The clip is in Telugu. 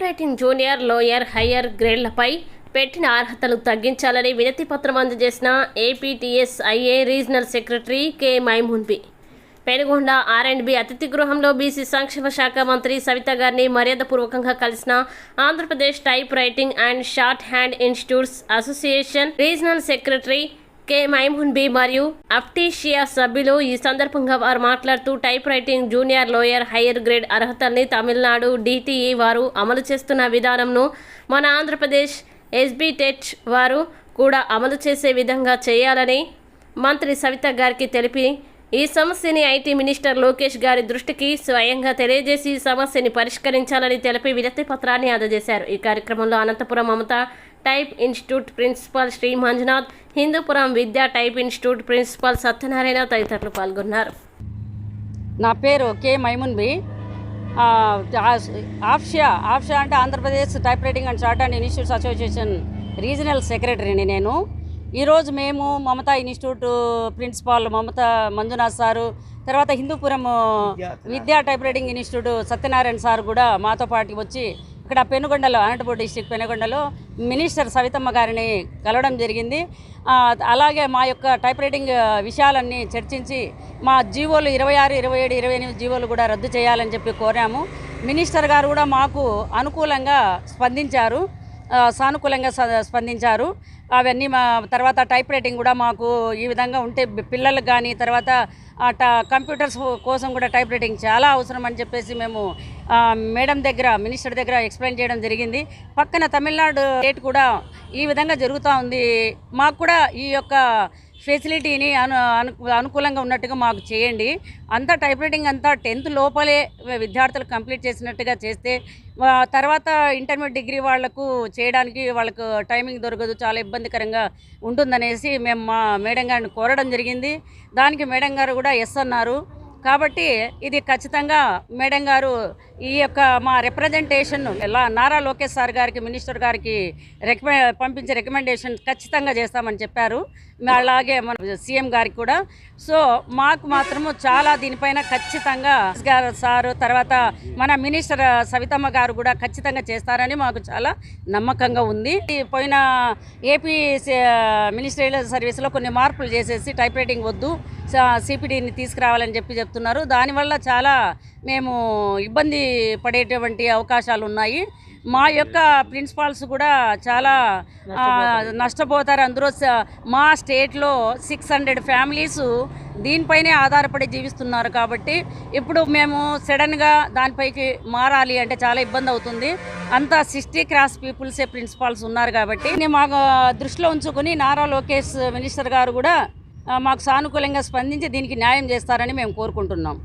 రైటింగ్ జూనియర్ లోయర్ హయ్యర్ గ్రేడ్లపై పెట్టిన అర్హతలు తగ్గించాలని వినతి పత్రం అందజేసిన APTS IA regional secretary K Maimunbi Penukonda R and B అతిథి గృహంలో బీసీ సంక్షేమ శాఖ మంత్రి సవిత గారిని మర్యాదపూర్వకంగా కలిసిన Andhra Pradesh typewriting and shorthand institutes association regional secretary K Maimunbi మరియు అఫ్టీషియా సభ్యులు ఈ సందర్భంగా వారు మాట్లాడుతూ typewriting junior lower higher grade అర్హతల్ని Tamil Nadu DTE వారు అమలు చేస్తున్న విధానంను మన ఆంధ్రప్రదేశ్ ఎస్బీ టెట్ వారు కూడా అమలు చేసే విధంగా చేయాలని మంత్రి సవిత గారికి తెలిపి ఈ సమస్యని ఐటీ మినిస్టర్ లోకేష్ గారి దృష్టికి స్వయంగా తెలియజేసి ఈ సమస్యని పరిష్కరించాలని తెలిపి వినతి పత్రాన్ని అందజేశారు. ఈ కార్యక్రమంలో Anantapuram Mamata type institute principal Shri Manjunath Hindupuram Vidya type institute principal Satyanarayana తదితరులు పాల్గొన్నారు. నా పేరు కే మైమున్బి ఆఫ్షియా ఆఫ్షియా అంటే Andhra Pradesh typewriting and short and institutes association regional సెక్రటరీని నేను. ఈరోజు మేము Mamata institute principal Mamata Manjunath sir తర్వాత Hindupuram Vidya typewriting institute Satyanarayana sir కూడా మాతో పాటు వచ్చి ఇక్కడ పెనుగొండలో అనంతపూర్ డిస్టిక్ పెనుగొండలో మినిస్టర్ సవితమ్మ గారిని కలవడం జరిగింది. అలాగే మా యొక్క టైప్ రైటింగ్ విషయాలన్నీ చర్చించి మా జీవోలు ఇరవై ఆరు ఇరవై ఏడు ఇరవై ఎనిమిది జీవోలు కూడా రద్దు చేయాలని చెప్పి కోరాము. మినిస్టర్ గారు కూడా మాకు అనుకూలంగా స్పందించారు. సానుకూలంగా స్పందించారు. అవన్నీ మా తర్వాత టైప్ రైటింగ్ కూడా మాకు ఈ విధంగా ఉంటే పిల్లలకు కానీ తర్వాత ట కంప్యూటర్స్ కోసం కూడా టైప్ రైటింగ్ చాలా అవసరం అని చెప్పేసి మేము మేడం దగ్గర మినిస్టర్ దగ్గర ఎక్స్ప్లెయిన్ చేయడం జరిగింది. పక్కన తమిళనాడు స్టేట్ కూడా ఈ విధంగా జరుగుతూ ఉంది. మాకు కూడా ఈ యొక్క ఫెసిలిటీని అను అనుకూలంగా ఉన్నట్టుగా మాకు చేయండి. అంతా టైప్ రైటింగ్ అంతా టెన్త్ లోపలే విద్యార్థులు కంప్లీట్ చేసినట్టుగా చేస్తే తర్వాత ఇంటర్మీడియట్ డిగ్రీ వాళ్ళకు చేయడానికి వాళ్ళకు టైమింగ్ దొరకదు చాలా ఇబ్బందికరంగా ఉంటుందనేసి మేము మా మేడం గారిని కోరడం జరిగింది. దానికి మేడం గారు కూడా ఎస్ అన్నారు. కాబట్టి ఇది ఖచ్చితంగా మేడం గారు ఈ యొక్క మా రిప్రజెంటేషన్ ఎలా నారా లోకేష్ సార్ గారికి మినిస్టర్ గారికి రికమె పంపించే రికమెండేషన్ ఖచ్చితంగా చేస్తామని చెప్పారు. అలాగే మన సీఎం గారికి కూడా. సో మాకు మాత్రము చాలా దీనిపైన ఖచ్చితంగా గారు సారు తర్వాత మన మినిస్టర్ సవితమ్మ గారు కూడా ఖచ్చితంగా చేస్తారని మాకు చాలా నమ్మకంగా ఉంది. పోయిన ఏపీ మినిస్ట్రియల్ సర్వీస్లో కొన్ని మార్పులు చేసేసి టైప్ రైటింగ్ వద్దు. సిపిడిని తీసుకురావాలని చెప్పి చెప్తున్నారు. దానివల్ల చాలా మేము ఇబ్బంది పడేటువంటి అవకాశాలు ఉన్నాయి మా యొక్క ప్రిన్సిపాల్స్ కూడా చాలా నష్టపోతారు. అందులో మా స్టేట్లో సిక్స్ హండ్రెడ్ ఫ్యామిలీస్ దీనిపైనే ఆధారపడి జీవిస్తున్నారు కాబట్టి ఇప్పుడు మేము సడన్గా దానిపైకి మారాలి అంటే చాలా ఇబ్బంది అవుతుంది. అంతా సిక్స్టీ క్రాస్ పీపుల్సే ప్రిన్సిపాల్స్ ఉన్నారు కాబట్టి. నేను మాకు దృష్టిలో ఉంచుకొని నారా లోకేష్ మినిస్టర్ గారు కూడా మాకు సానుకూలంగా స్పందించి దీనికి న్యాయం చేస్తారని మేము కోరుకుంటున్నాం.